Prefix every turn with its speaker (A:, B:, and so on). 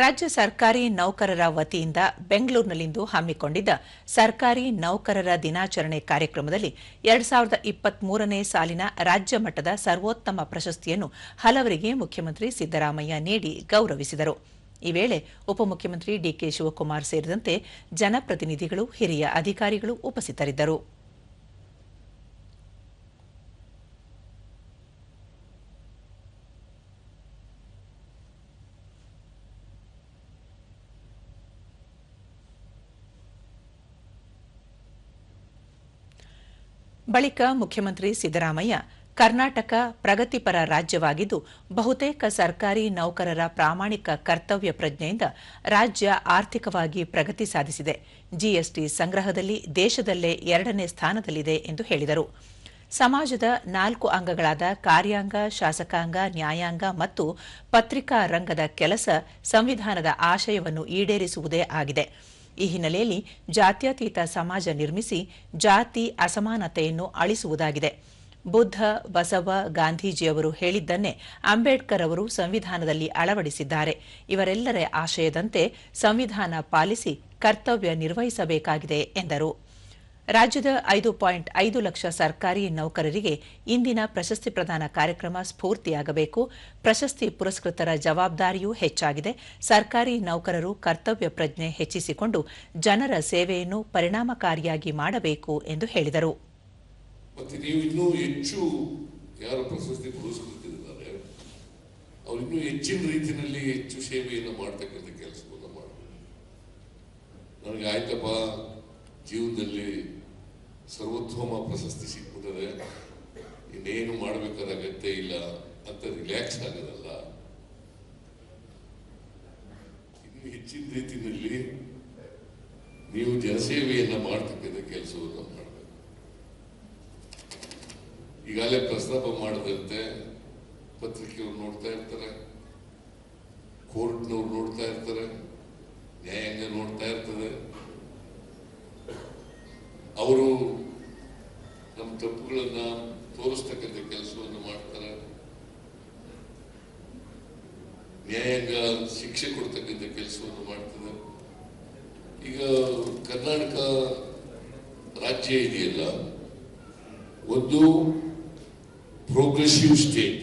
A: ರಾಜ್ಯ ಸರ್ಕಾರಿ ನೌಕರರ ವತಿಯಿಂದ ಬೆಂಗಳೂರಿನಲ್ಲಿಂದು ಹಮ್ಮಿಕೊಂಡಿದ್ದ ಸರ್ಕಾರಿ ನೌಕರರ ದಿನಾಚರಣೆ ಕಾರ್ಯಕ್ರಮದಲ್ಲಿ ಎರಡ್ ಸಾವಿರದ ಇಪ್ಪತ್ಮೂರನೇ ಸಾಲಿನ ರಾಜ್ಯ ಮಟ್ಟದ ಸರ್ವೋತ್ತಮ ಪ್ರಶಸ್ತಿಯನ್ನು ಹಲವರಿಗೆ ಮುಖ್ಯಮಂತ್ರಿ ಸಿದ್ದರಾಮಯ್ಯ ನೀಡಿ ಗೌರವಿಸಿದರು. ಈ ವೇಳೆ ಉಪಮುಖ್ಯಮಂತ್ರಿ ಡಿಕೆ ಶಿವಕುಮಾರ್ ಸೇರಿದಂತೆ ಜನಪ್ರತಿನಿಧಿಗಳು, ಹಿರಿಯ ಅಧಿಕಾರಿಗಳು ಉಪಸ್ಥಿತರಿದ್ದರು. ಬಳಿಕ ಮುಖ್ಯಮಂತ್ರಿ ಸಿದ್ದರಾಮಯ್ಯ ಕರ್ನಾಟಕ ಪ್ರಗತಿಪರ ರಾಜ್ಯವಾಗಿದ್ದು, ಬಹುತೇಕ ಸರ್ಕಾರಿ ನೌಕರರ ಪ್ರಾಮಾಣಿಕ ಕರ್ತವ್ಯ ಪ್ರಜ್ಞೆಯಿಂದ ರಾಜ್ಯ ಆರ್ಥಿಕವಾಗಿ ಪ್ರಗತಿ ಸಾಧಿಸಿದೆ. ಜಿಎಸ್ಟಿ ಸಂಗ್ರಹದಲ್ಲಿ ದೇಶದಲ್ಲೇ ಎರಡನೇ ಸ್ಥಾನದಲ್ಲಿದೆ ಎಂದು ಹೇಳಿದರು. ಸಮಾಜದ ನಾಲ್ಕು ಅಂಗಗಳಾದ ಕಾರ್ಯಾಂಗ, ಶಾಸಕಾಂಗ, ನ್ಯಾಯಾಂಗ ಮತ್ತು ಪತ್ರಿಕಾ ರಂಗದ ಕೆಲಸ ಸಂವಿಧಾನದ ಆಶಯವನ್ನು ಈಡೇರಿಸುವುದೇ ಆಗಿದೆ. ಈ ಹಿನ್ನೆಲೆಯಲ್ಲಿ ಜಾತ್ಯತೀತ ಸಮಾಜ ನಿರ್ಮಿಸಿ ಜಾತಿ ಅಸಮಾನತೆಯನ್ನು ಅಳಿಸುವುದಾಗಿದೆ. ಬುದ್ಧ, ಬಸವ, ಗಾಂಧೀಜಿಯವರು ಹೇಳಿದ್ದನ್ನೇ ಅಂಬೇಡ್ಕರ್ ಅವರು ಸಂವಿಧಾನದಲ್ಲಿ ಅಳವಡಿಸಿದ್ದಾರೆ. ಇವರೆಲ್ಲರ ಆಶಯದಂತೆ ಸಂವಿಧಾನ ಪಾಲಿಸಿ ಕರ್ತವ್ಯ ನಿರ್ವಹಿಸಬೇಕಾಗಿದೆ ಎಂದರು. ರಾಜ್ಯದ ಐದು ಪಾಯಿಂಟ್ ಐದು ಲಕ್ಷ ಸರ್ಕಾರಿ ನೌಕರರಿಗೆ ಇಂದಿನ ಪ್ರಶಸ್ತಿ ಪ್ರದಾನ ಕಾರ್ಯಕ್ರಮ ಸ್ಫೂರ್ತಿಯಾಗಬೇಕು. ಪ್ರಶಸ್ತಿ ಪುರಸ್ಕೃತರ ಜವಾಬ್ದಾರಿಯೂ ಹೆಚ್ಚಾಗಿದೆ. ಸರ್ಕಾರಿ ನೌಕರರು ಕರ್ತವ್ಯ ಪ್ರಜ್ಞೆ ಹೆಚ್ಚಿಸಿಕೊಂಡು ಜನರ ಸೇವೆಯನ್ನು ಪರಿಣಾಮಕಾರಿಯಾಗಿ ಮಾಡಬೇಕು ಎಂದು ಹೇಳಿದರು.
B: ಜೀವನದಲ್ಲಿ ಸರ್ವೋತ್ತಮ ಪ್ರಶಸ್ತಿ ಸಿಕ್ಬಿಟ್ಟರೆ ಇನ್ನೇನು ಮಾಡಬೇಕಾದ ಅಗತ್ಯ ಇಲ್ಲ. ಅಂತ ರಿಲ್ಯಾಕ್ಸ್ ಆಗೋದಲ್ಲ. ಇನ್ನು ಹೆಚ್ಚಿನ ರೀತಿಯಲ್ಲಿ ನೀವು ಜನಸೇವೆಯನ್ನ ಮಾಡ್ತಕ್ಕಂಥ ಕೆಲಸವನ್ನು ಮಾಡಬೇಕು. ಈಗಾಗಲೇ ಪ್ರಸ್ತಾಪ ಮಾಡದಂತೆ ಪತ್ರಿಕೆಯವರು ನೋಡ್ತಾ ಇರ್ತಾರೆ. ಕೋರ್ಟ್ನವ್ರು ನೋಡ್ತಾ ಇರ್ತಾರೆ. ನ್ಯಾಯಾಂಗ ನೋಡ್ತಾ ಇರ್ತದೆ. ತಪ್ಪುಗಳನ್ನ ತೋರಿಸ್ತಕ್ಕಂಥ ಕೆಲಸವನ್ನು ಮಾಡ್ತಾರೆ. ನ್ಯಾಯಾಂಗ ಶಿಕ್ಷೆ ಕೊಡ್ತಕ್ಕಂಥ ಕೆಲಸವನ್ನು ಮಾಡ್ತದೆ ಈಗ ಕರ್ನಾಟಕ ರಾಜ್ಯ ಇದೆಯಲ್ಲ, ಒಂದು ಪ್ರೋಗ್ರೆಸಿವ್ ಸ್ಟೇಟ್